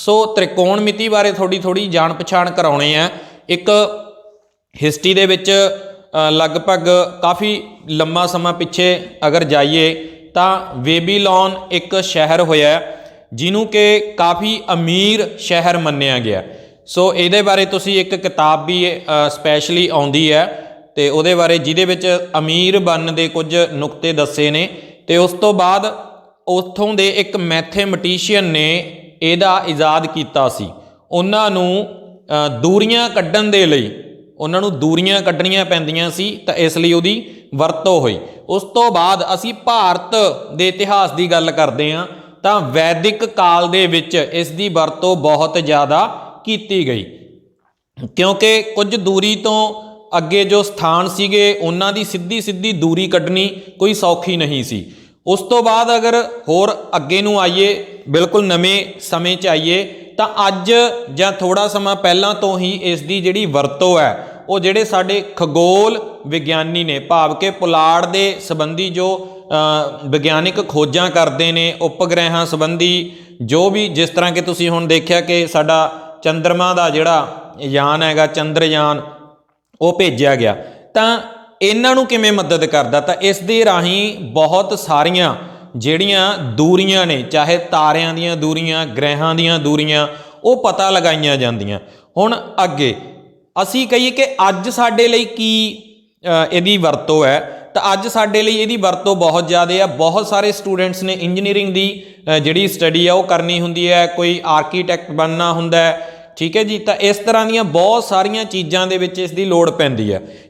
ਸੋ ਤ੍ਰਿਕੋਣ ਮਿਤੀ ਬਾਰੇ ਥੋੜੀ ਥੋੜੀ ਜਾਣ ਪਛਾਣ ਕਰਾਉਣੇ ਆ। ਇੱਕ ਹਿਸਟਰੀ ਦੇ ਵਿੱਚ ਲਗਭਗ ਕਾਫੀ ਲੰਮਾ ਸਮਾਂ ਪਿੱਛੇ ਅਗਰ ਜਾਈਏ, ਤਾਂ ਵੇਬੀਲੋਨ ਇੱਕ ਸ਼ਹਿਰ ਹੋਇਆ ਜਿਹਨੂੰ ਕਿ ਕਾਫੀ ਅਮੀਰ ਸ਼ਹਿਰ ਮੰਨਿਆ ਗਿਆ ਸੋ ਇਹਦੇ ਬਾਰੇ ਤੁਸੀਂ ਇੱਕ ਕਿਤਾਬ ਵੀ ਸਪੈਸ਼ਲੀ ਆਉਂਦੀ ਹੈ ਤੇ ਉਹਦੇ ਬਾਰੇ ਜਿਹਦੇ ਵਿੱਚ ਅਮੀਰ ਬਣਨ ਦੇ ਕੁਝ ਨੁਕਤੇ ਦੱਸੇ ਨੇ ਤੇ ਉਸ ਤੋਂ ਬਾਅਦ ਉਥੋਂ ਦੇ ਇੱਕ ਮੈਥਮੈਟੀਸ਼ੀਅਨ ਨੇ ਇਹਦਾ ਇਜਾਦ ਕੀਤਾ ਸੀ। ਉਹਨਾਂ ਨੂੰ ਦੂਰੀਆਂ ਕੱਢਣ ਦੇ ਲਈ, ਉਹਨਾਂ ਨੂੰ ਦੂਰੀਆਂ ਕੱਢਣੀਆਂ ਪੈਂਦੀਆਂ ਸੀ ਤਾਂ ਇਸ ਲਈ ਉਹਦੀ ਵਰਤੋਂ ਹੋਈ। ਉਸ ਤੋਂ ਬਾਅਦ ਅਸੀਂ ਭਾਰਤ ਦੇ ਇਤਿਹਾਸ ਦੀ ਗੱਲ ਕਰਦੇ ਹਾਂ ਤਾਂ ਵੈਦਿਕ ਕਾਲ ਦੇ ਵਿੱਚ ਇਸ ਦੀ ਵਰਤੋਂ ਬਹੁਤ ਜ਼ਿਆਦਾ ਕੀਤੀ ਗਈ। ਕਿਉਂਕਿ ਕੁਝ ਦੂਰੀ ਤੋਂ ਅੱਗੇ ਜੋ ਸਥਾਨ ਸੀਗੇ, ਉਹਨਾਂ ਦੀ ਸਿੱਧੀ ਸਿੱਧੀ ਦੂਰੀ ਕੱਢਣੀ ਕੋਈ ਸੌਖੀ ਨਹੀਂ ਸੀ। ਉਸ ਤੋਂ ਬਾਅਦ ਅਗਰ ਹੋਰ ਅੱਗੇ ਨੂੰ ਆਈਏ ਬਿਲਕੁਲ ਨਵੇਂ ਸਮੇਂ 'ਚ ਆਈਏ ਤਾਂ ਅੱਜ ਜਾਂ ਥੋੜਾ ਸਮਾਂ ਪਹਿਲਾਂ ਤੋਂ ਹੀ ਇਸ ਦੀ ਜਿਹੜੀ ਵਰਤੋਂ ਹੈ ਉਹ ਜਿਹੜੇ ਸਾਡੇ ਖਗੋਲ ਵਿਗਿਆਨੀ ਨੇ ਭਾਵ ਕਿ ਪੁਲਾੜ ਦੇ ਸੰਬੰਧੀ ਜੋ ਅ, ਵਿਗਿਆਨਿਕ ਖੋਜਾਂ ਕਰਦੇ ਨੇ ਉਪਗ੍ਰਹਿਾਂ ਸੰਬੰਧੀ ਜੋ ਵੀ ਜਿਸ ਤਰ੍ਹਾਂ ਕਿ ਤੁਸੀਂ ਹੁਣ ਦੇਖਿਆ ਕਿ ਸਾਡਾ ਚੰ드ਰਮਾ ਦਾ ਜਿਹੜਾ ਯਾਨ ਹੈਗਾ ਚੰਦਰਯਾਨ ਉਹ ਭੇਜਿਆ ਗਿਆ। ਤਾਂ ਇਹਨਾਂ ਨੂੰ ਕਿਵੇਂ ਮਦਦ ਕਰਦਾ? ਤਾਂ ਇਸ ਦੇ ਰਾਹੀਂ ਬਹੁਤ ਸਾਰੀਆਂ ਜਿਹੜੀਆਂ ਦੂਰੀਆਂ ਨੇ, ਚਾਹੇ ਤਾਰਿਆਂ ਦੀਆਂ ਦੂਰੀਆਂ ਗ੍ਰਹਿਆਂ ਦੀਆਂ ਦੂਰੀਆਂ, ਉਹ ਪਤਾ ਲਗਾਈਆਂ ਜਾਂਦੀਆਂ। ਹੁਣ ਅੱਗੇ, ਅਸੀਂ ਕਹੀਏ ਕਿ ਅੱਜ ਸਾਡੇ ਲਈ ਕੀ ਇਹਦੀ ਵਰਤੋਂ ਹੈ? ਤਾਂ ਅੱਜ ਸਾਡੇ ਲਈ ਇਹਦੀ ਵਰਤੋਂ ਬਹੁਤ ਜ਼ਿਆਦਾ ਆ। ਬਹੁਤ ਸਾਰੇ ਸਟੂਡੈਂਟਸ ਨੇ ਇੰਜੀਨੀਅਰਿੰਗ ਦੀ ਜਿਹੜੀ ਸਟੱਡੀ ਆ, ਉਹ ਕਰਨੀ ਹੁੰਦੀ ਹੈ। ਕੋਈ ਆਰਕੀਟੈਕਟ ਬਣਨਾ ਹੁੰਦਾ ਹੈ। ਠੀਕ ਹੈ ਜੀ? ਤਾਂ ਇਸ ਤਰ੍ਹਾਂ ਦੀਆਂ ਬਹੁਤ ਸਾਰੀਆਂ ਚੀਜ਼ਾਂ ਦੇ ਵਿੱਚ ਇਸ ਦੀ ਲੋੜ ਪੈਂਦੀ ਹੈ।